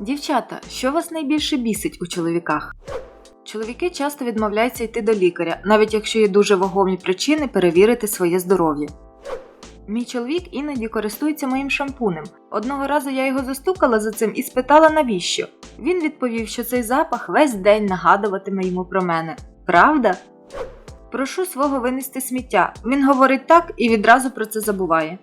Дівчата, що вас найбільше бісить у чоловіках? Чоловіки часто відмовляються йти до лікаря, навіть якщо є дуже вагомі причини перевірити своє здоров'я. Мій чоловік іноді користується моїм шампунем. Одного разу я його застукала за цим і спитала, навіщо. Він відповів, що цей запах весь день нагадуватиме йому про мене. Правда? Прошу свого винести сміття. Він говорить так і відразу про це забуває.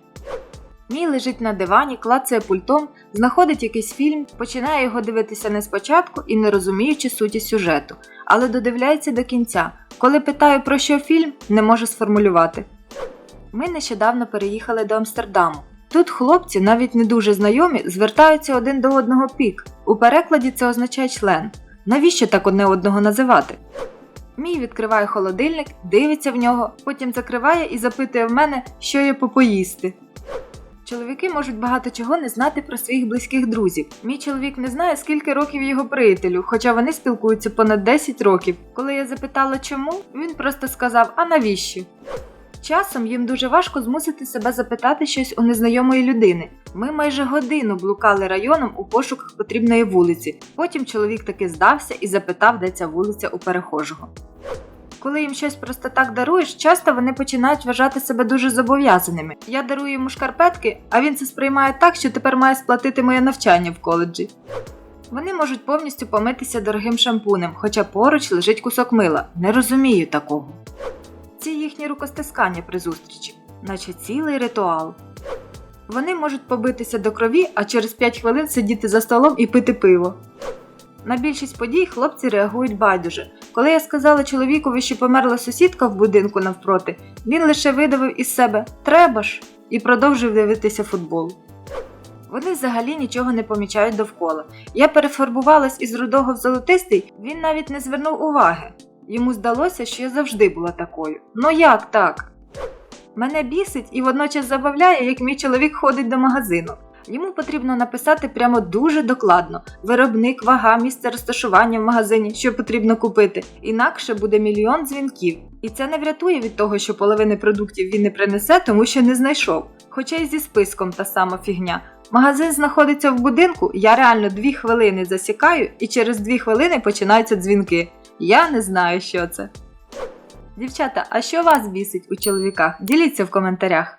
Мій лежить на дивані, клацає пультом, знаходить якийсь фільм, починає його дивитися не спочатку і не розуміючи суті сюжету, але додивляється до кінця. Коли питаю про що фільм, не може сформулювати. Ми нещодавно переїхали до Амстердаму. Тут хлопці, навіть не дуже знайомі, звертаються один до одного пік. У перекладі це означає член. Навіщо так одне одного називати? Мій відкриває холодильник, дивиться в нього, потім закриває і запитує в мене, що є попоїсти. Чоловіки можуть багато чого не знати про своїх близьких друзів. Мій чоловік не знає, скільки років його приятелю, хоча вони спілкуються понад 10 років. Коли я запитала чому, він просто сказав: А навіщо? Часом їм дуже важко змусити себе запитати щось у незнайомої людини. Ми майже годину блукали районом у пошуках потрібної вулиці. Потім чоловік таки здався і запитав, де ця вулиця у перехожого. Коли їм щось просто так даруєш, часто вони починають вважати себе дуже зобов'язаними. Я дарую йому шкарпетки, а він це сприймає так, що тепер має сплатити моє навчання в коледжі. Вони можуть повністю помитися дорогим шампунем, хоча поруч лежить кусок мила. Не розумію такого. Ці їхні рукостискання при зустрічі, наче цілий ритуал. Вони можуть побитися до крові, а через 5 хвилин сидіти за столом і пити пиво. На більшість подій хлопці реагують байдуже. Коли я сказала чоловікові, що померла сусідка в будинку навпроти, він лише видавив із себе Треба ж і продовжив дивитися футбол. Вони взагалі нічого не помічають довкола. Я перефарбувалась із рудого в золотистий, він навіть не звернув уваги. Йому здалося, що я завжди була такою. Ну як так? Мене бісить і водночас забавляє, як мій чоловік ходить до магазину. Йому потрібно написати прямо дуже докладно виробник, вага, місце розташування в магазині, що потрібно купити. Інакше буде мільйон дзвінків. І це не врятує від того, що половини продуктів він не принесе, тому що не знайшов. Хоча й зі списком та сама фігня. Магазин знаходиться в будинку, я реально дві хвилини засікаю, і через дві хвилини починаються дзвінки. Я не знаю, що це. Дівчата, а що вас бісить у чоловіках? Діліться в коментарях.